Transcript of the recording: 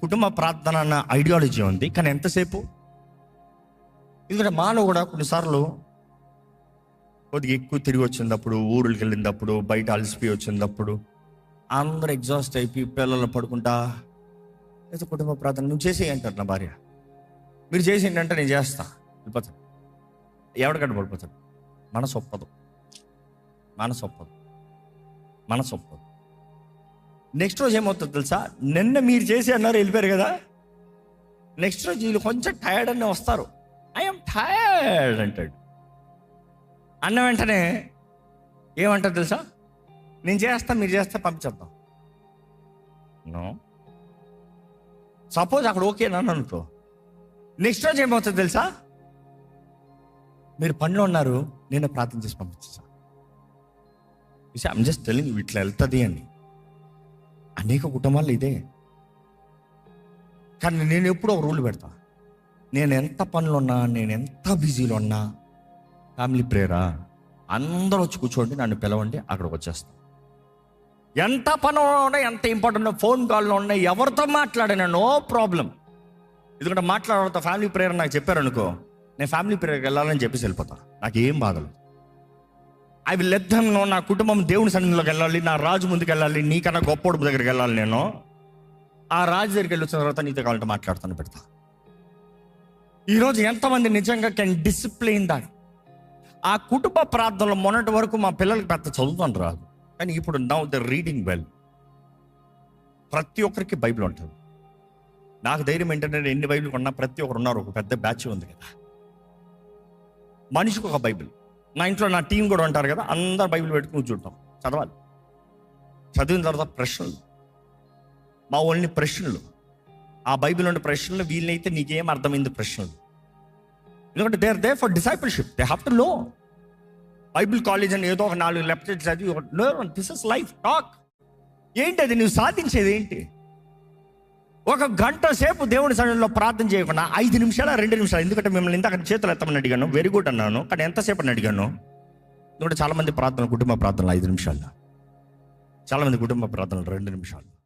కుటుంబ ప్రార్థన అన్న ఐడియాలజీ ఉంది కానీ ఎంతసేపు? ఎందుకంటే మానవ కూడా కొన్నిసార్లు కొద్దిగా ఎక్కువ తిరిగి వచ్చినప్పుడు ఊరుకి వెళ్ళినప్పుడు బయట అలసిపోయి వచ్చినప్పుడు అందరూ ఎగ్జాస్ట్ అయిపోయి పిల్లలు పడుకుంటా లేదా కుటుంబ ప్రార్థన నువ్వు చేసేయి అంటారు నా భార్య. మీరు చేసేయండి అంటే నేను చేస్తా వెళ్ళిపోతాను. ఎవడికంటే పడిపోతాడు? మనసు ఒప్పదు. మనసు ఒప్పదు. మనసు ఒప్పదు. నెక్స్ట్ రోజు ఏమవుతుంది తెలుసా? నిన్న మీరు చేసి అన్నారు వెళ్ళిపోయారు కదా? నెక్స్ట్ రోజు వీళ్ళు కొంచెం టైర్డ్ అనే వస్తారు. ఐఎమ్ టైర్డ్ అంటాడు. అన్న వెంటనే ఏమంటారు తెలుసా? నేను చేస్తా మీరు చేస్తే పంపించేద్దాం. నో సపోజ్ అక్కడ ఓకే నన్ను అనుకో. నెక్స్ట్ రోజు ఏమవుతుంది తెలుసా? మీరు పనిలో ఉన్నారు నేను ప్రార్థన చేసి పంపించేసా ఐమ్ జస్ట్ టెలింగ్ ఇట్లా వెళ్తుంది అని. అనేక కుటుంబాలు ఇదే. కానీ నేను ఎప్పుడో ఒక రూల్ పెడతా. నేను ఎంత పనులు ఉన్నా నేను ఎంత బిజీలో ఉన్నా ఫ్యామిలీ ప్రేయరా? అందరూ వచ్చి కూర్చోండి నన్ను పిలవండి అక్కడికి వచ్చేస్తాను ఎంత పనులు ఉన్నా ఎంత ఇంపార్టెంట్ ఫోన్ కాల్లో ఉన్నా ఎవరితో మాట్లాడినా నో ప్రాబ్లం ఎందుకంటే మాట్లాడతా ఫ్యామిలీ ప్రేయర్ నాకు చెప్పారు అనుకో నేను ఫ్యామిలీ ప్రేయర్కి వెళ్ళాలని చెప్పేసి వెళ్ళిపోతా. నాకు ఏం బాధలు? I will let them know నా కుటుంబం దేవుని సన్నిధిలోకి వెళ్ళాలి నా రాజు ముందుకు వెళ్ళాలి నీకన్నా గొప్పోడు దగ్గరికి వెళ్ళాలి నేను. ఆ రాజు దగ్గరికి వెళ్ళి వచ్చిన తర్వాత నీతో కావాలంటే మాట్లాడుతాను పెడతా. ఈరోజు ఎంతమంది నిజంగా కెన్ డిసిప్లిన్ దాని ఆ కుటుంబ ప్రార్థనలో మొన్నటి వరకు మా పిల్లలకి పెద్ద చదువుతాను రాదు. కానీ ఇప్పుడు నౌ ద రీడింగ్ వెల్ ప్రతి ఒక్కరికి బైబిల్ ఉంటుంది. నాకు ధైర్యం ఏంటంటే ఎన్ని బైబిల్ కొన్నా ప్రతి ఒక్కరు ఉన్నారు ఒక పెద్ద బ్యాచ్ ఉంది కదా. మనిషికి ఒక బైబిల్. నా ఇంట్లో నా టీం కూడా ఉంటారు కదా అందరు బైబిల్ పెట్టుకుని చూడటం చదవాలి. చదివిన తర్వాత ప్రశ్నలు. మా ఓన్లీ ప్రశ్నలు. ఆ బైబిల్ ఉండే ప్రశ్నలు వీళ్ళైతే నీకేం అర్థమైంది ప్రశ్నలు? ఎందుకంటే they are they for discipleship they have to లో బైబిల్ కాలేజ్ అని ఏదో ఒక నాలుగు లెక్చర్స్ చదివి దిస్ ఇస్ లైఫ్ టాక్ ఏంటి అది? నువ్వు సాధించేది ఏంటి? ఒక గంట సేపు దేవుని సన్నిధిలో ప్రార్థన చేయకుండా ఐదు నిమిషాలు రెండు నిమిషాలు? ఎందుకంటే మిమ్మల్ని ఇందాక చేతులు ఎత్తమని అడిగాను. వెరీ గుడ్ అన్నాను. కానీ ఎంతసేపు అని అడిగాను? ఎందుకంటే చాలా మంది ప్రార్థన కుటుంబ ప్రార్థనలు ఐదు నిమిషాలు చాలామంది కుటుంబ ప్రార్థనలు రెండు నిమిషాలు